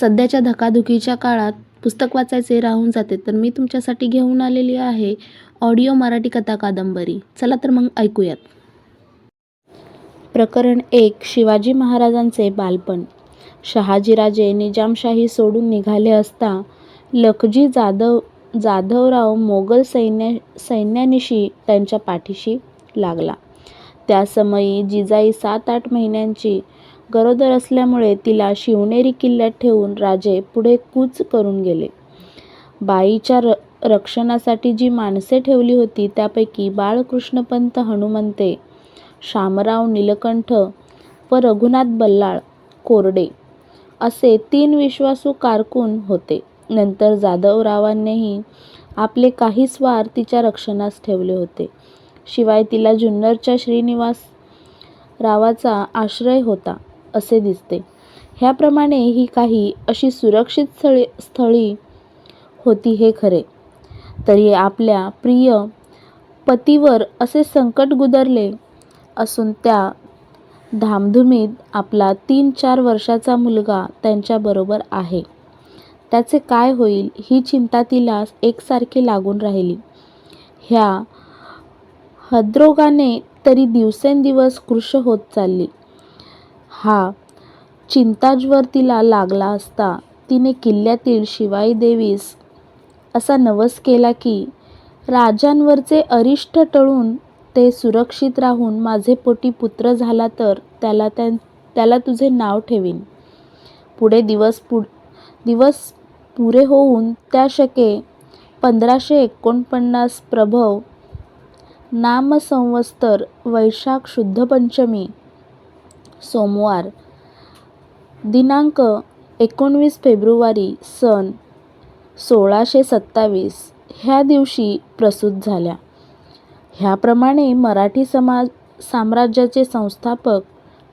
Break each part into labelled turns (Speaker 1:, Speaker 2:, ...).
Speaker 1: सध्याच्या धकाधुकीच्या काळात पुस्तक वाचायचे राहून जाते तर मी तुमच्यासाठी घेऊन आलेली आहे ऑडिओ मराठी कथा कादंबरी. चला तर मग ऐकूयात. प्रकरण एक शिवाजी महाराजांचे बालपण. शहाजीराजे निजामशाही सोडून निघाले असता लखजी जाधव जाधवराव मोगल सैन्या सैन्यानिशी त्यांच्या पाठीशी लागला. त्या समयी जिजाई सात आठ महिन्यांची गरोदर असल्यामुळे तिला शिवनेरी किल्ल्यात ठेवून राजे पुढे कूच करून गेले. बाईच्या र रक्षणासाठी जी माणसे ठेवली होती त्यापैकी बाळकृष्णपंत हनुमंते शामराव नीलकंठ व रघुनाथ बल्लाळ कोरडे असे तीन विश्वासू कारकून होते. नंतर जाधवरावांनीही आपले काही स्वार तिच्या रक्षणास ठेवले होते. शिवाय तिला जुन्नरच्या श्रीनिवास रावाचा आश्रय होता. असे दिसते. ह्याप्रमाणे ही काही अशी सुरक्षित स्थळे स्थळी होती हे खरे. तरी आपल्या प्रिय पतीवर असे संकट गुदरले असून त्या धामधुमीत आपला तीन चार वर्षाचा मुलगा त्यांच्याबरोबर आहे. त्याचे काय होईल ही चिंता तिला एकसारखी लागून राहिली. ह्या हद्रोगाने तरी दिवसेंदिवस कृश होत चालली. हा. चिंताज्वर तिला लागला असता तिने किल्ल्यातील शिवाई देवीस असा नवस केला की राजांवरचे अरिष्ट टळून ते सुरक्षित राहून माझे पोटी पुत्र झाला तर त्याला त्या त्याला तुझे नाव ठेवीन. पुढे दिवस पु दिवस पुरे होऊन त्या शके पंधराशे एकोणपन्नास प्रभव नामसंवस्तर वैशाख शुद्ध पंचमी सोमवार दिनांक एकोणवीस फेब्रुवारी सन सोळाशे सत्तावीस ह्या दिवशी प्रसूत झाल्या. ह्याप्रमाणे मराठी समाज साम्राज्याचे संस्थापक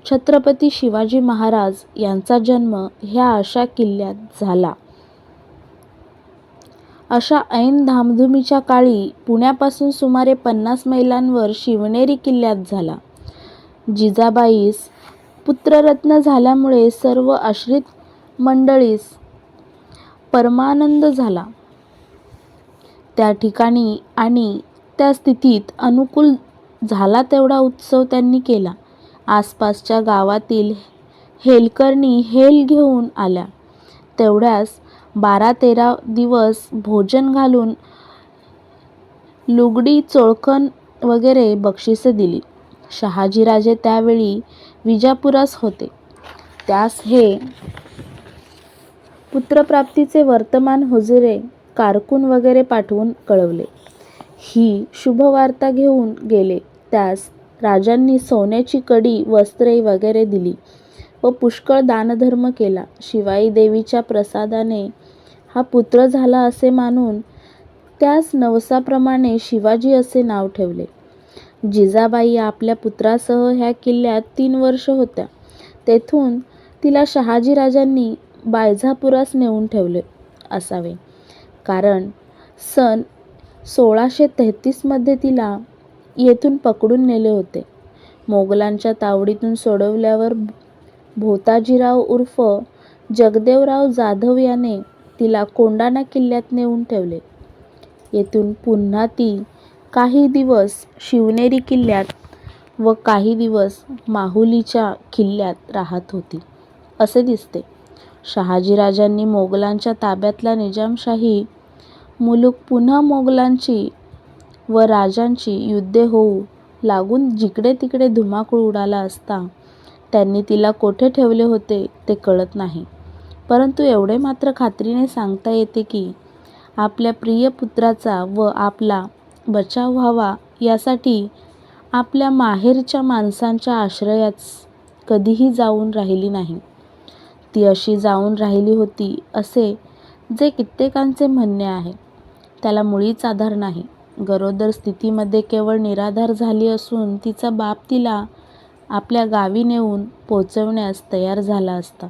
Speaker 1: छत्रपती शिवाजी महाराज यांचा जन्म ह्या अशा किल्ल्यात झाला. अशा ऐन धामधुमीच्या काळी पुण्यापासून सुमारे पन्नास मैलांवर शिवनेरी किल्ल्यात झाला. जिजाबाईस पुत्ररत्न झाल्यामुळे सर्व आश्रित मंडळीस परमानंद झाला. त्या ठिकाणी आणि त्या स्थितीत अनुकूल झाला तेवढा उत्सव त्यांनी केला. आसपासच्या गावातील हेलकरणी हेल घेऊन आल्या. तेवढ्यास बारा तेरा दिवस भोजन घालून लुगडी चोळकण वगैरे बक्षिसे दिली. शहाजीराजे त्यावेळी विजापुरास होते. त्यास हे पुत्रप्राप्तीचे वर्तमान हुजरे कारकून वगैरे पाठवून कळवले. ही शुभवार्ता घेऊन गेले. त्यास राजांनी सोन्याची कडी वस्त्रे वगैरे दिली व पुष्कळ दानधर्म केला. शिवाई देवीच्या प्रसादाने हा पुत्र झाला असे मानून त्यास नवसाप्रमाणे शिवाजी असे नाव ठेवले. जिजाबाई आपल्या पुत्रासह ह्या किल्ल्यात तीन वर्ष होत्या. तेथून तिला शहाजीराजांनी बायझापुरास नेऊन ठेवले असावे. कारण सन सोळाशे तेहतीसमध्ये तिला येथून पकडून नेले होते. मोगलांच्या तावडीतून सोडवल्यावर भोताजीराव उर्फ जगदेवराव जाधव याने तिला कोंढाणा किल्ल्यात नेऊन ठेवले. येथून पुन्हा ती काही दिवस शिवनेरी किल्ल्यात व काही दिवस माहुलीच्या किल्ल्यात राहत होती. असे दिसते. शहाजीराजांनी मोगलांच्या ताब्यातला निजामशाही मुलूक पुन्हा मोगलांची व राजांची युद्धे होऊ लागून जिकडे तिकडे धुमाकूळ उडाला असता त्यांनी तिला कोठे ठेवले होते ते कळत नाही. परंतु एवढे मात्र खात्रीने सांगता येते की आपल्या प्रिय पुत्राचा व आपला बचाव व्हावा यासाठी आपल्या माहेरच्या माणसांच्या आश्रयास कधीही जाऊन राहिली नाही. ती अशी जाऊन राहिली होती असे जे कित्येकांचे म्हणणे आहे. त्याला मुळीच आधार नाही. गरोदर स्थितीमध्ये केवळ निराधार झाली असून तिचा बाप तिला आपल्या गावी नेऊन पोचवण्यास तयार झाला असता.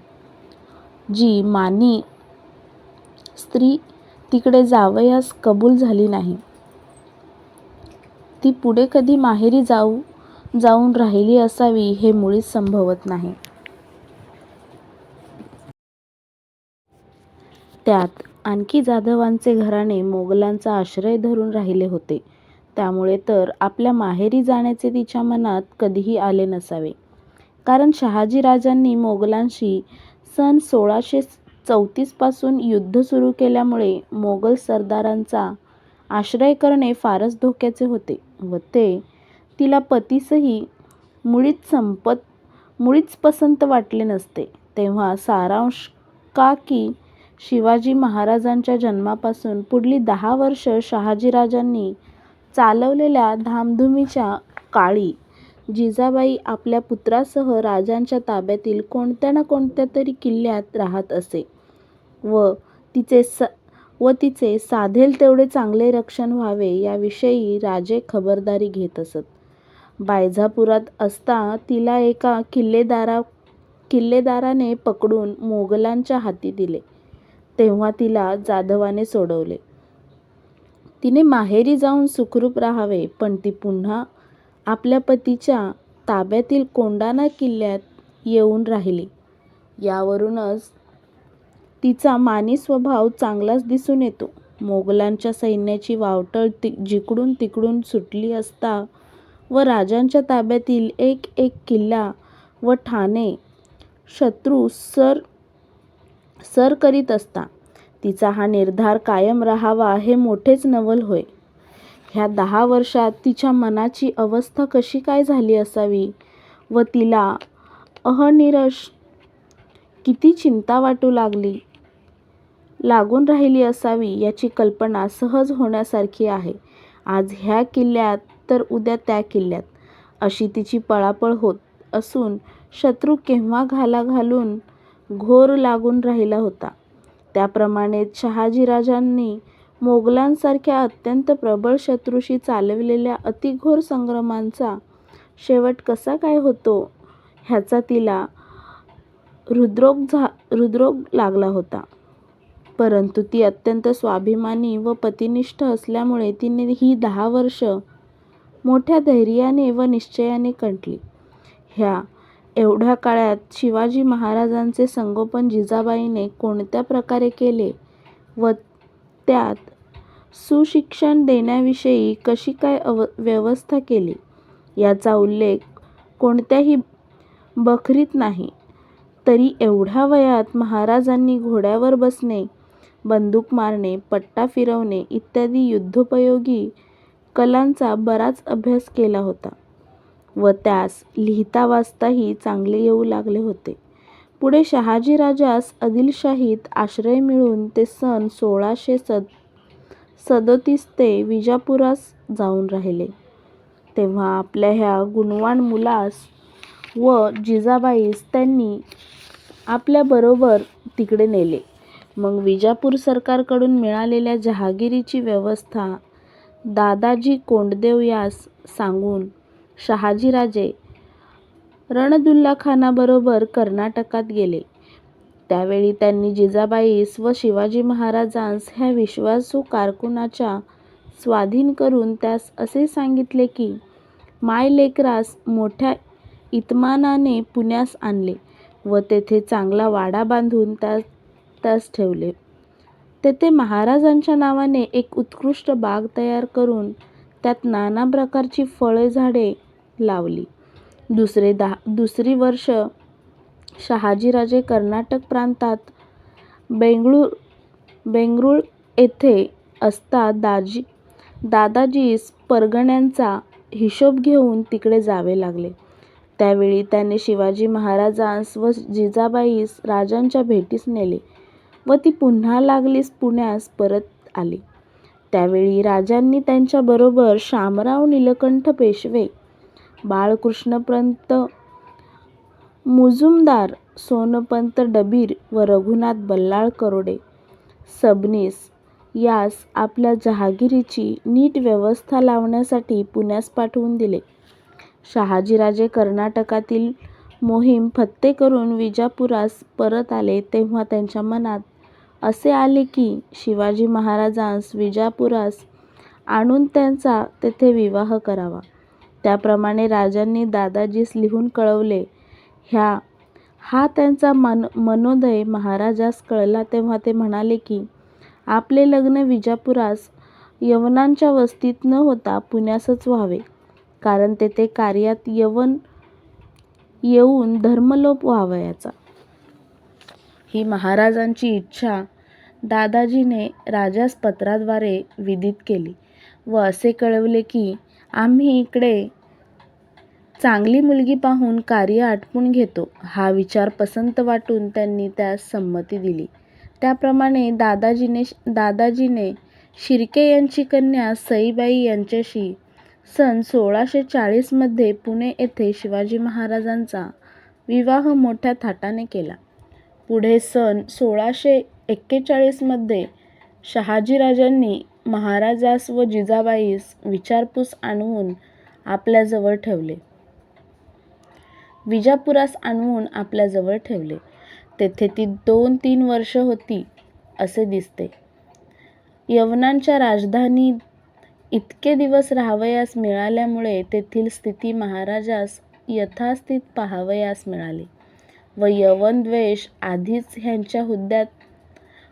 Speaker 1: जी मानी स्त्री तिकडे जावयास कबूल झाली नाही. ती पुढे कधी माहेरी जाऊ जाऊन राहिली असावी हे मुळीच संभवत नाही त्यात आणखी जाधवांचे घराणे मोगलांचा आश्रय धरून राहिले होते. त्यामुळे तर आपल्या माहेरी जाण्याचे तिच्या मनात कधीही आले नसावे. कारण शहाजी राजांनी मोगलांशी सन सोळाशे चौतीसपासून युद्ध सुरू केल्यामुळे मोगल सरदारांचा आश्रय करणे फारच धोक्याचे होते व ते तिला पतीसही मुळीच संपत मुळीच पसंत वाटले नसते. तेव्हा सारांश का की शिवाजी महाराजांच्या जन्मापासून पुढली दहा वर्ष शहाजीराजांनी चालवलेल्या धामधुमीच्या काळी जिजाबाई आपल्या पुत्रासह राजांच्या ताब्यातील कोणत्या ना कोणत्या तरी किल्ल्यात राहत असे व तिचे स व तिचे साधेल तेवढे चांगले रक्षण व्हावे याविषयी राजे खबरदारी घेत असत. बायझापुरात असता तिला एका किल्लेदारा किल्लेदाराने पकडून मोगलांच्या हाती दिले तेव्हा तिला जाधवाने सोडवले. तिने माहेरी जाऊन सुखरूप राहावे पण ती पुन्हा आपल्या पतीच्या ताब्यातील कोंडाणा किल्ल्यात येऊन राहिली. यावरूनच तिचा मानी स्वभाव चांगलाच दिसून येतो. मोगलांच्या सैन्याची वावटळ जिकडून तिकडून सुटली असता व राजांच्या ताब्यातील एक एक किल्ला व ठाणे शत्रू सर करीत असता तिचा हा निर्धार कायम राहावा हे मोठेच नवल होय. ह्या दहा वर्षात तिच्या मनाची अवस्था कशी काय झाली असावी व तिला अहनिरश किती चिंता वाटू लागली लागून राहिली असावी याची कल्पना सहज होण्यासारखी आहे. आज ह्या किल्ल्यात तर उद्या त्या किल्ल्यात अशी तिची पळापळ होत असून शत्रू केव्हा घाला घालून घोर लागून राहिला होता. त्याप्रमाणेच शहाजीराजांनी मोगलांसारख्या अत्यंत प्रबळ शत्रूशी चालविलेल्या अतिघोर संग्रामाचा शेवट कसा काय होतो ह्याचा तिला हृद्रोग लागला होता. परंतु ती अत्यंत स्वाभिमानी व पतिनिष्ठ असल्यामुळे तिने ही दहा वर्ष मोठ्या धैर्याने व निश्चयाने कंटली. ह्या एवढ्या काळात शिवाजी महाराजांचे संगोपन जिजाबाईने कोणत्या प्रकारे केले व त्यात सुशिक्षण देण्याविषयी कशी काय व्यवस्था केली याचा उल्लेख कोणत्याही बखरीत नाही. तरी एवढ्या वयात महाराजांनी घोड्यावर बसणे, बंदूक मारणे, पट्टा फिरवणे इत्यादी युद्धोपयोगी कलांचा बराच अभ्यास केला होता व त्यास लिहिता वाचताही चांगले येऊ लागले होते. पुढे शहाजीराजास आदिलशाहीत आश्रय मिळून ते सन सोळाशे सदोतीस ते विजापुरास जाऊन राहिले तेव्हा आपल्या ह्या गुणवान मुलास व जिजाबाईस त्यांनी आपल्याबरोबर तिकडे नेले. मग विजापूर सरकारकडून मिळालेल्या जहागिरीची व्यवस्था दादाजी कोंडदेव यास सांगून शहाजीराजे रणदुल्लाखानाबरोबर कर्नाटकात गेले. त्यावेळी त्यांनी जिजाबाईस व शिवाजी महाराजांस ह्या विश्वासू कारकुनाच्या स्वाधीन करून त्यास असे सांगितले की मायलेकरास मोठ्या इतमानाने पुण्यास आणले व तेथे चांगला वाडा बांधून त्यास ठेवले. तेथे महाराजांच्या नावाने एक उत्कृष्ट बाग तयार करून त्यात नाना प्रकारची फळझाडे लावली. दुसरे दहा दुसरी वर्ष शहाजीराजे कर्नाटक प्रांतात बेंगळूर येथे असता दाजी दादाजीस परगण्यांचा हिशोब घेऊन तिकडे जावे लागले. त्यावेळी त्याने शिवाजी महाराजांस व जिजाबाईस राजांच्या भेटीस नेले व ती पुन्हा लागलीच पुण्यास परत आली. त्यावेळी राजांनी त्यांच्याबरोबर शामराव नीलकंठ पेशवे, बाळकृष्णपंत मुजुमदार, सोनपंत डबीर व रघुनाथ बल्लाळ करोडे सबनीस यास आपल्या जहागिरीची नीट व्यवस्था लावण्यासाठी पुण्यास पाठवून दिले. शहाजीराजे कर्नाटकातील मोहीम फत्ते करून विजापुरास परत आले तेव्हा त्यांच्या मनात असे आले की शिवाजी महाराजांस विजापुरास आणून त्यांचा तेथे विवाह करावा. त्याप्रमाणे राजांनी दादाजीस लिहून कळवले. ह्या हा त्यांचा मन मनोदय महाराजास कळला तेव्हा ते म्हणाले की आपले लग्न विजापुरास यवनांच्या वस्तीत न होता पुण्यासच व्हावे कारण तेथे कार्यात यवन येऊन धर्मलोप व्हावयाचा. ही महाराजांची इच्छा दादाजीने राजास पत्राद्वारे विदित केली व असे कळवले की आम्ही इकडे चांगली मुलगी पाहून कार्य आटपून घेतो. हा विचार पसंत वाटून त्यांनी त्यास संमती दिली. त्याप्रमाणे दादाजीने दादाजीने शिर्के यांची कन्या सईबाई यांच्याशी सन सोळाशे चाळीसमध्ये पुणे येथे शिवाजी महाराजांचा विवाह मोठ्या थाटाने केला. पुढे सन सोळाशे एक्केचाळीसमध्ये शहाजीराजांनी महाराजास व जिजाबाईस विचारपूस आणून आपल्याजवळ ठेवले. विजापुरास आणून आपल्याजवळ ठेवले. तेथे ती दोन तीन वर्ष होती असे दिसते. यवनांच्या राजधानीत इतके दिवस राहावयास मिळाल्यामुळे तेथील स्थिती महाराजास यथास्थित पाहावयास मिळाली व यवनद्वेष आधीच ह्यांच्या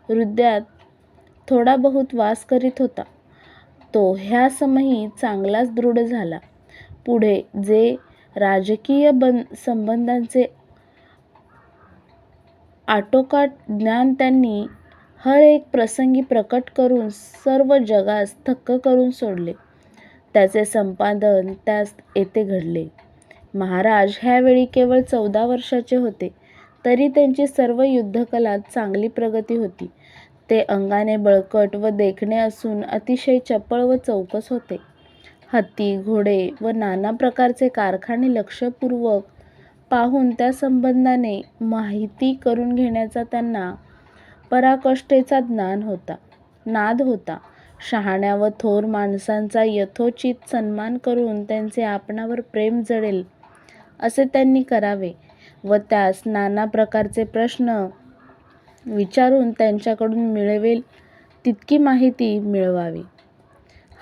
Speaker 1: हृदयात थोडा बहुत वास करीत होता तो ह्या समयी चांगलाच दृढ झाला. पुढे जे राजकीय संबंधांचे आटोकाट ज्ञान त्यांनी हर एक प्रसंगी प्रकट करून सर्व जगास थक्क करून सोडले त्याचे संपादन त्यास येथे घडले. महाराज ह्यावेळी केवळ चौदा वर्षाचे होते तरी त्यांची सर्व युद्धकलात चांगली प्रगती होती. ते अंगाने बळकट व देखणे असून अतिशय चपळ व चौकस होते. हत्ती, घोडे व नाना प्रकारचे कारखाने लक्षपूर्वक पाहून त्या संबंधाने माहिती करून घेण्याचा त्यांना पराकाष्ठेचा नाद होता. शहाण्या व थोर माणसांचा यथोचित सन्मान करून त्यांचे आपणावर प्रेम जडेल असे त्यांनी करावे व त्यास नाना प्रकारचे प्रश्न विचारून त्यांच्याकडून मिळवेल तितकी माहिती मिळवावी.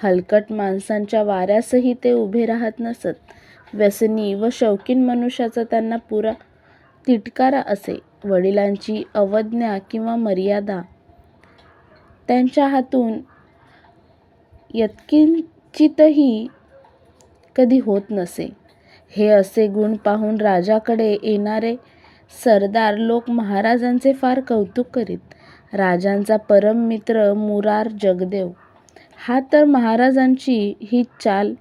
Speaker 1: हलकट माणसांच्या वाऱ्यासही ते उभे राहत नसत. व्यसनी व शौकीन मनुष्याचा त्यांना पुरा तिटकारा असे. वडिलांची अवज्ञा किंवा मर्यादा त्यांच्या हातून यत्किंचितही कधी होत नसे. हे असे गुण पाहून राजाकडे येणारे सरदार लोक महाराजांचे फार कौतुक करीत. राजांचा परम मित्र मुरार जगदेव हा तर महाराजांची ही चाल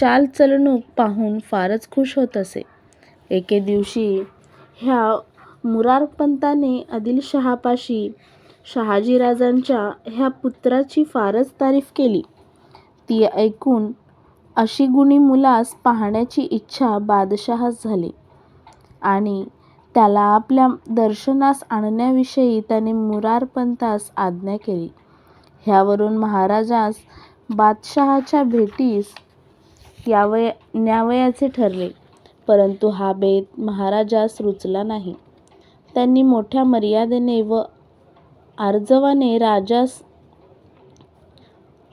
Speaker 1: चालचलणूक पाहून फारच खुश होत असे. एके दिवशी ह्या मुरारपंताने आदिलशहापाशी शहाजीराजांच्या ह्या पुत्राची फारच तारीफ केली. ती ऐकून अशी गुणी मुलास पाहण्याची इच्छा बादशहास झाली आणि त्याला आपल्या दर्शनास आणण्याविषयी त्याने मुरारपंतास आज्ञा केली. ह्यावरून महाराजास बादशहाच्या भेटीस न्यावयाचे ठरले. परंतु हा बेत महाराजास रुचला नाही. त्यांनी मोठ्या मर्यादेने व आर्जवाने राजास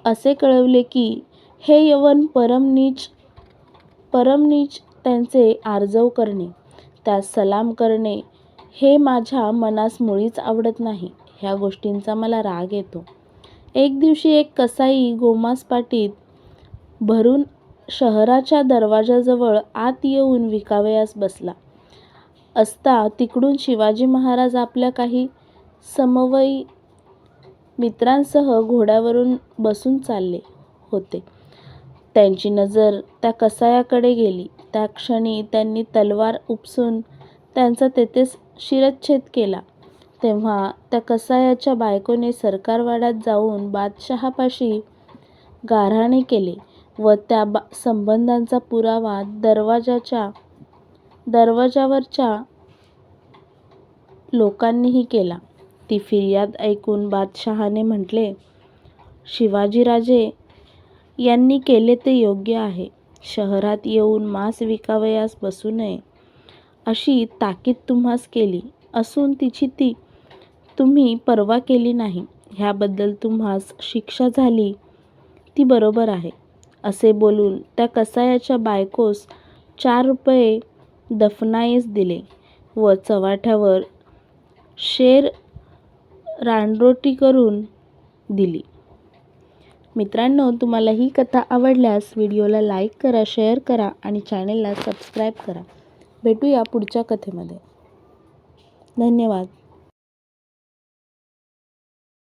Speaker 1: असे कळवले की हे यवन परम नीच त्यांचे आर्जव करणे, त्यास सलाम करणे हे माझ्या मनास मुळीच आवडत नाही. ह्या गोष्टींचा मला राग येतो. एक दिवशी एक कसाई गोमांसपाटीत भरून शहराच्या दरवाजाजवळ आत येऊन विकावयास बसला असता तिकडून शिवाजी महाराज आपल्या काही समवयी मित्रांसह घोड्यावरून बसून चालले होते. त्यांची नजर त्या कसायाकडे गेली. त्या क्षणी त्यांनी तलवार उपसून त्यांचा तेथेच शिरच्छेद केला. तेव्हा त्या कसायाच्या बायकोने सरकारवाड्यात जाऊन बादशहापाशी गाऱ्हाणे केले व त्या बा संबंधांचा पुरावा दरवाजाच्या दरवाजावरच्या लोकांनीही केला. ती फिर्याद ऐकून बादशहाने म्हटले, शिवाजीराजे यांनी केले ते योग्य आहे. शहरात येऊन मांस विकावयास बसू नये अशी ताकीद तुम्हास केली असून तिची तुम्ही पर्वा केली नाही. ह्याबद्दल तुम्हास शिक्षा झाली ती बरोबर आहे. असे बोलून त्या कसायाच्या बायकोस चार रुपये दफनायस दिले. व चव्हाट्यावर शेर रानरोटी करून दिली मित्रांनो तुम्हाला ही कथा आवडल्यास व्हिडिओला लाईक करा शेअर करा आणि चॅनेलला सबस्क्राईब करा. भेटूया पुढच्या कथेमध्ये. धन्यवाद.